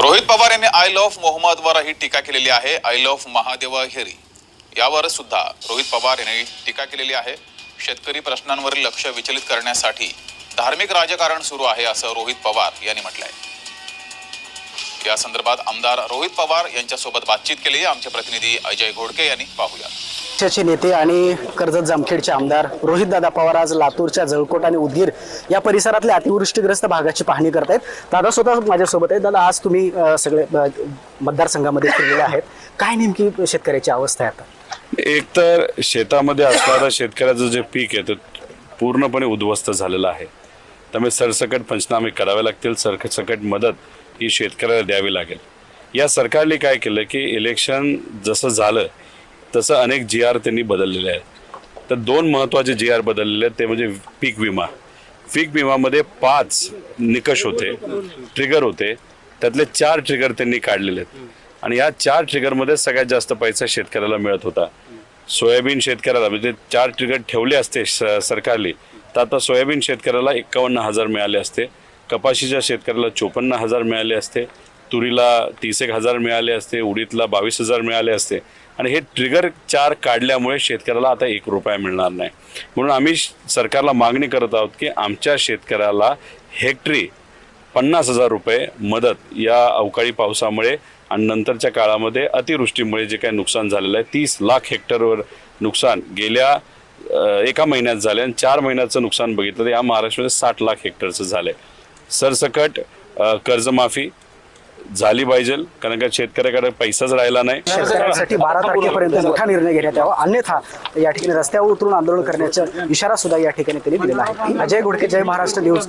रोहित पवार यांनी I love मोहम्मदवर ही टीका केलेली आहे. आय लव्ह महादेव हेरी यावर सुद्धा रोहित पवार यांनी टीका केलेली आहे. शेतकरी प्रश्नांवरील लक्ष विचलित करण्यासाठी धार्मिक राजकारण सुरू आहे असं रोहित पवार यांनी म्हटलं आहे या संदर्भात आमदार रोहित पवार यांच्यासोबत बातचीत केली. आमचे प्रतिनिधी अजय घोडके यांनी पाहूया. पक्षाचे नेते आणि कर्जत जामखेडचे आमदार रोहितदादा पवार आज लातूरच्या जळकोट आणि उदगीर या परिसरातल्या अतिवृष्टीग्रस्त भागाची पाहणी करतायत. दादा स्वतः माझ्यासोबत आहे दादा आज तुम्ही सगळे मतदारसंघामध्ये फिरलेले आहेत. काय नेमकी शेतकऱ्याची अवस्था आहे आता? एक तर शेतामध्ये असणारं शेतकऱ्याचं जे पीक आहे ते पूर्णपणे उद्ध्वस्त झालेलं आहे. त्यामुळे सरसकट पंचनामे करावे लागतील. सरसकट मदत ही शेतकऱ्याला द्यावी लागेल. या सरकारने काय केलं की इलेक्शन जसं झालं तसं अनेक जी आर त्यांनी बदललेले आहेत. तर दोन महत्त्वाचे जी आर बदललेले आहेत. ते म्हणजे पीक विमा. पीक विमामध्ये पाच निकष होते. ट्रिगर होते. त्यातले चार ट्रिगर त्यांनी काढलेले आहेत. आणि या चार ट्रिगरमध्ये सगळ्यात जास्त पैसा शेतकऱ्याला मिळत होता. सोयाबीन शेतकऱ्याला म्हणजे चार ट्रिगर ठेवले असते स- सरकारने. तर आता सोयाबीन शेतकऱ्याला एक्कावन्न हजार मिळाले असते. कपाशीच्या शेतकऱ्याला चोपन्न हजार मिळाले असते. तुरीला तीस एक हजार मिळाले असते. उडीदला बावीस हजार मिळाले असते. आणि हे ट्रिगर चार काढल्यामुळे शेतकऱ्याला आता एक रुपया मिळणार नाही. म्हणून आम्ही श- सरकारला मागणी करत आहोत की आमच्या शेतकऱ्याला हेक्टरी पन्नास हजार रुपये मदत या अवकाळी पावसामुळे आणि नंतरच्या काळामध्ये अतिवृष्टीमुळे जे काही नुकसान झालेलं आहे तीस लाख हेक्टरवर नुकसान गेल्या एका महिन्यात झाले आणि चार महिन्याचं नुकसान बघितलं तर या महाराष्ट्रामध्ये साठ लाख हेक्टरचं झालंय. सरसकट कर्जमाफी झाली पाहिजे कारण का शेतकऱ्याकडे पैसाच राहिला नाही. शेतकऱ्यांसाठी बारा तारखेपर्यंत मोठा निर्णय घेण्यात यावा. अन्यथा या ठिकाणी रस्त्यावर उतरून आंदोलन करण्याचा इशारा सुद्धा या ठिकाणी त्यांनी दिलेला आहे. अजय घोडके जय महाराष्ट्र न्यूज.